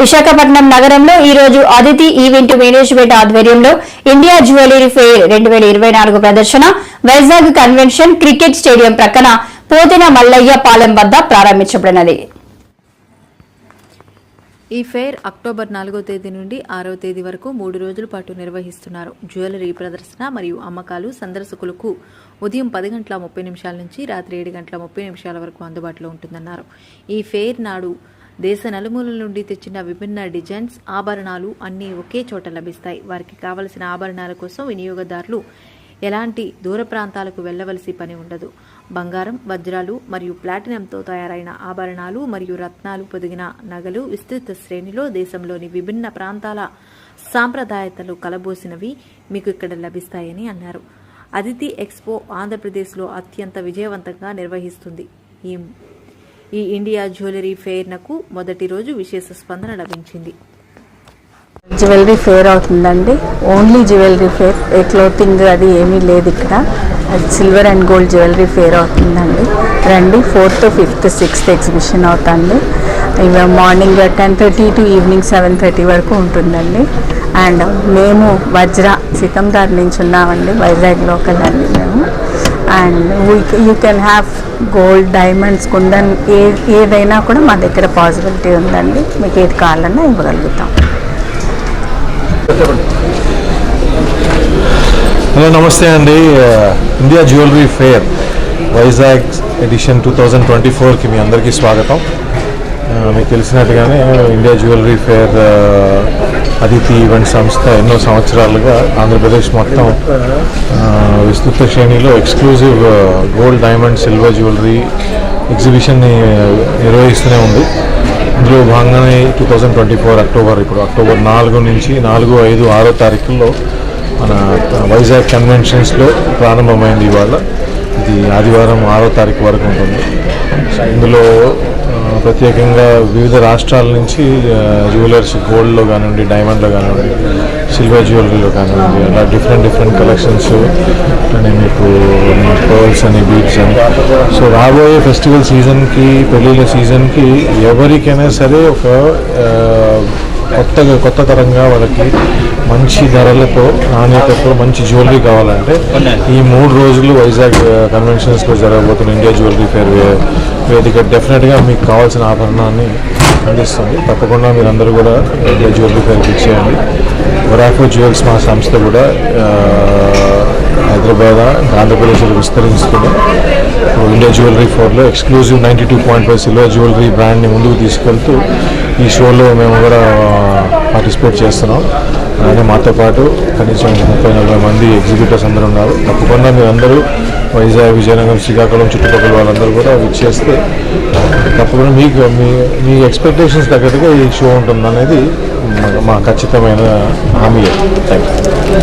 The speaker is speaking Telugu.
విశాఖపట్నం నగరంలో ఈ రోజు అదితి ఈవెంట్ మేనేజ్మెంట్ ఆధ్వర్యంలో ఇండియా జ్యువెలరీ ఫెయిర్ రెండు వేల ఇరవై నాలుగు ప్రదర్శన వైజాగ్ కన్వెన్షన్ క్రికెట్ స్టేడియం ప్రక్కన పోతిన మల్లయ్య పాలెం వద్ద ప్రారంభించబడినది. ఈ ఫెయిర్ అక్టోబర్ నాలుగో తేదీ నుండి ఆరో తేదీ వరకు మూడు రోజుల పాటు నిర్వహిస్తున్నారు. జ్యువెలరీ ప్రదర్శన మరియు అమ్మకాలు సందర్శకులకు ఉదయం పది గంటల ముప్పై నిమిషాల నుంచి రాత్రి ఏడు గంటల ముప్పై నిమిషాల వరకు అందుబాటులో ఉంటుందన్నారు. ఈ ఫెయిర్ నాడు దేశ నలుమూలల నుండి తెచ్చిన విభిన్న డిజైన్స్ ఆభరణాలు అన్నీ ఒకే చోట లభిస్తాయి. వారికి కావలసిన ఆభరణాల కోసం వినియోగదారులు ఎలాంటి దూర ప్రాంతాలకు వెళ్ళవలసి పని ఉండదు. బంగారం వజ్రాలు మరియు ప్లాటినంతో తయారైన ఆభరణాలు మరియు రత్నాలు పొదిగిన నగలు విస్తృత శ్రేణిలో దేశంలోని విభిన్న ప్రాంతాల సాంప్రదాయతలు కలబోసినవి మీకు ఇక్కడ లభిస్తాయని అన్నారు. అదితి ఎక్స్పో ఆంధ్రప్రదేశ్లో అత్యంత విజయవంతంగా నిర్వహిస్తుంది. ఈ ఈ ఇండియా జ్యువెలరీ ఫెయిర్నకు మొదటి రోజు విశేష స్పందన లభించింది. జ్యువెలరీ ఫేర్ అవుతుందండి. ఓన్లీ జ్యువెలరీ ఫేర్ ఏ క్లోతింగ్ అది ఏమీ లేదు ఇక్కడ. Silver and gold jewellery fair అవుతుందండి. రండి ఫోర్త్ ఫిఫ్త్ సిక్స్త్ ఎగ్జిబిషన్ అవుతుంది. ఇవి morning ten thirty to evening seven thirty వరకు ఉంటుందండి. అండ్ మేము వజ్ర సికందార్ నుంచి ఉన్నామండి వైజాగ్ లోకల్ అండి మేము. And you can have gold diamonds kundan ఏ ఏదైనా కూడా మా దగ్గర పాసిబిలిటీ ఉందండి. మీకు ఏది కావాలన్నా ఇవ్వగలుగుతాం. హలో నమస్తే అండి. India jewellery fair Vizag edition two thousand twenty ఫోర్కి మీ అందరికీ స్వాగతం. మీకు తెలిసినట్టుగానే India jewellery fair Athithi event సంస్థ ఎన్నో సంవత్సరాలుగా ఆంధ్రప్రదేశ్ మొత్తం విస్తృత శ్రేణిలో exclusive gold diamond silver jewellery ఎగ్జిబిషన్ని నిర్వహిస్తూనే ఉంది. ఇందులో భాగంగానే two thousand twenty four October ఇప్పుడు అక్టోబర్ నాలుగు నుంచి నాలుగు ఐదు ఆరో తారీఖుల్లో మన వైజాగ్ కన్వెన్షన్స్లో ప్రారంభమైంది ఇవాళ. ఇది ఆదివారం ఆరో తారీఖు వరకు ఉంటుంది. సో ఇందులో ప్రత్యేకంగా వివిధ రాష్ట్రాల నుంచి జ్యువెలర్స్ గోల్డ్లో కానివ్వండి డైమండ్లో కానివ్వండి సిల్వర్ జ్యువెలరీలో కానివ్వండి అలా డిఫరెంట్ డిఫరెంట్ కలెక్షన్స్ అంటే మీకు పర్ల్స్ అని బీట్స్ అని. సో రాబోయే ఫెస్టివల్ సీజన్కి పెళ్ళిళ్ళ సీజన్కి ఎవరికైనా సరే ఒక కొత్తగా కొత్త తరంగా వాళ్ళకి మంచి ధరలతో నాణ్యతతో మంచి జ్యువెలరీ కావాలంటే ఈ మూడు రోజులు వైజాగ్ కన్వెన్షన్స్లో జరగబోతున్న ఇండియా జ్యువెలరీ ఫేర్ వేదిక డెఫినెట్గా మీకు కావాల్సిన ఆభరణాన్ని అందిస్తుంది. తప్పకుండా మీరందరూ కూడా ఇండియా జ్యువెలరీ ఫేర్కి ఇచ్చేయండి. వరాఫో జ్యువెల్స్ మా సంస్థ కూడా హైదరాబాద్ ఆంధ్రప్రదేశ్లో విస్తరిస్తుంది ఇండియా జ్యువెలరీ ఫోర్లో exclusive ninety two point five silver jewellery బ్రాండ్ని ముందుకు తీసుకెళ్తూ ఈ షోలో మేము కూడా పార్టిసిపేట్ చేస్తున్నాం. అలాగే మాతో పాటు కనీసం ముప్పై నలభై మంది ఎగ్జిబిటర్స్ అందరూ ఉన్నారు. తప్పకుండా మీరందరూ వైజాగ్ విజయనగరం శ్రీకాకుళం చుట్టుపక్కల వాళ్ళందరూ కూడా విచ్చేస్తే తప్పకుండా మీకు మీ మీ ఎక్స్పెక్టేషన్స్ తగ్గట్టుగా ఈ షో ఉంటుందనేది మా- మా ఖచ్చితమైన హామీ. Thank you